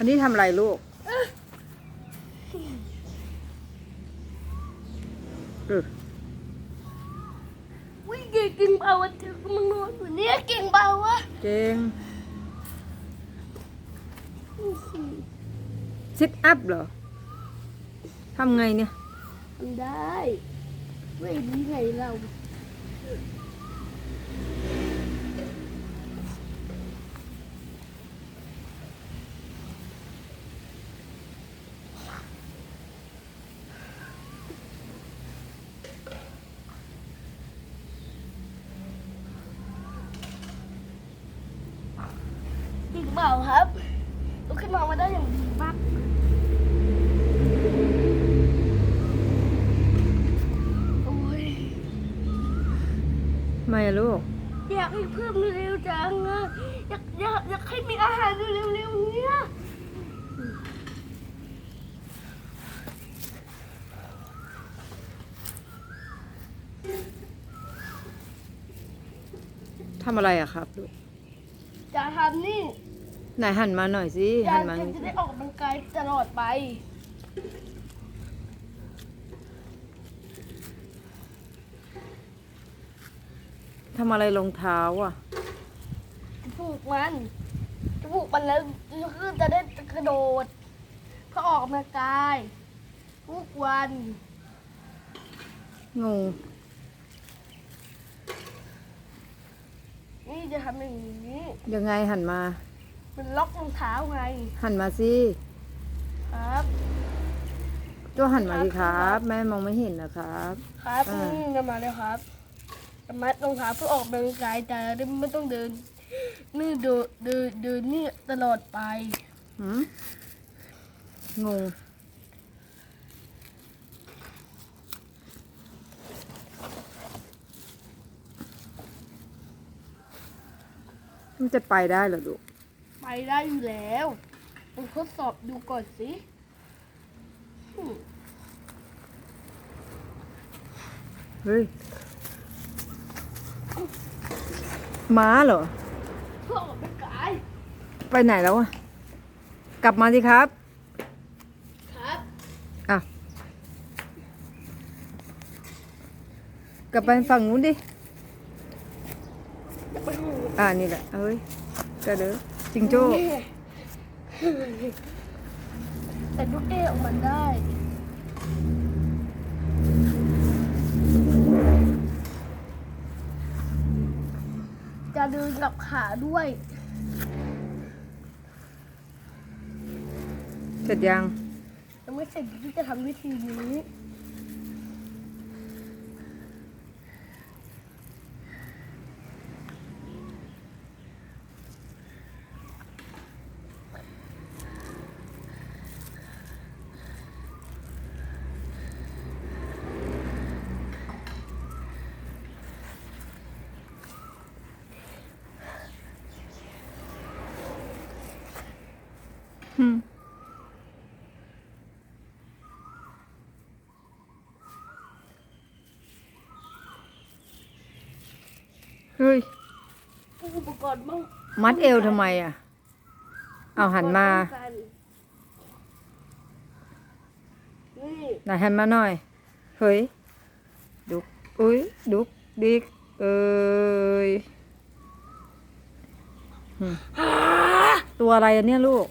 อันนี้ทำอะไรลูกเออวิ่งเก่งเก่งเปล่าวะเธอมึงนอนอยู่เนี่ยเก่งเปล่าวะเก่งซิทอัพเหรอทำไงเนี่ยทำได้ ไม่ดีไงเรา เปล่าครับลุกขึ้นมามาได้อย่างดีมากโอ้ยทำไมอะลูก อยากให้เพิ่มเร็วๆจังอะอยากอยากอยากให้มีอาหารเร็วๆเนี่ยทำอะไรอะครับลูกจะทำนี่ ไหนหันมาหน่อยสิจะหันมาจะได้ออกกำลังกายตลอดไป ทำอะไรรองเท้าอะจะปลูกมันจะปลูกมันแล้วคือจะได้กระโดดเพื่อออกกำลังกายทุกวันงงนี่จะทำอย่างนี้ ยังไงหันมา มันล็อกรองเท้าไง หันมาสิครับตัวหันมาสิครับแม่มองไม่เห็นนะครับ ครับอ่า นี่จะมาเลยครับจะมัดรองเท้าเพื่อออกกำลังกายแต่ไม่ต้องเดินนี่เดินเดินเดินนี่ตลอดไปหืมงงมันจะไปได้เหรอลูก ไปได้อยู่แล้วลองทดสอบดูก่อนสิอืมเฮ้ยม้าเหรอ เพื่อออกกำลังกายไปไหนแล้วอะกลับมาสิครับ ครับอะ กลับไปฝั่งนู้นดิจะไปหูอ่านี่แหละเอ้ยกระเด้อ จิงโจ้แต่ลูกเอออกมาได้ จะเดินกับขาด้วยเสร็จยังยังไม่เสร็จที่จะทำวิธีนี้ เฮ้ย อุปกรณ์บ้างมัดเอวทำไมอะ เอาหันมานี่ไหนหันมาหน่อย เฮ้ย ดุกอุ้ย ดุกดิก เอ้ยอืมตัวอะไรอันเนี้ยลูก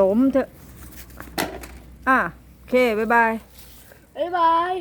ล้มเถอะ อะ โอเค บ๊ายบาย บ๊ายบาย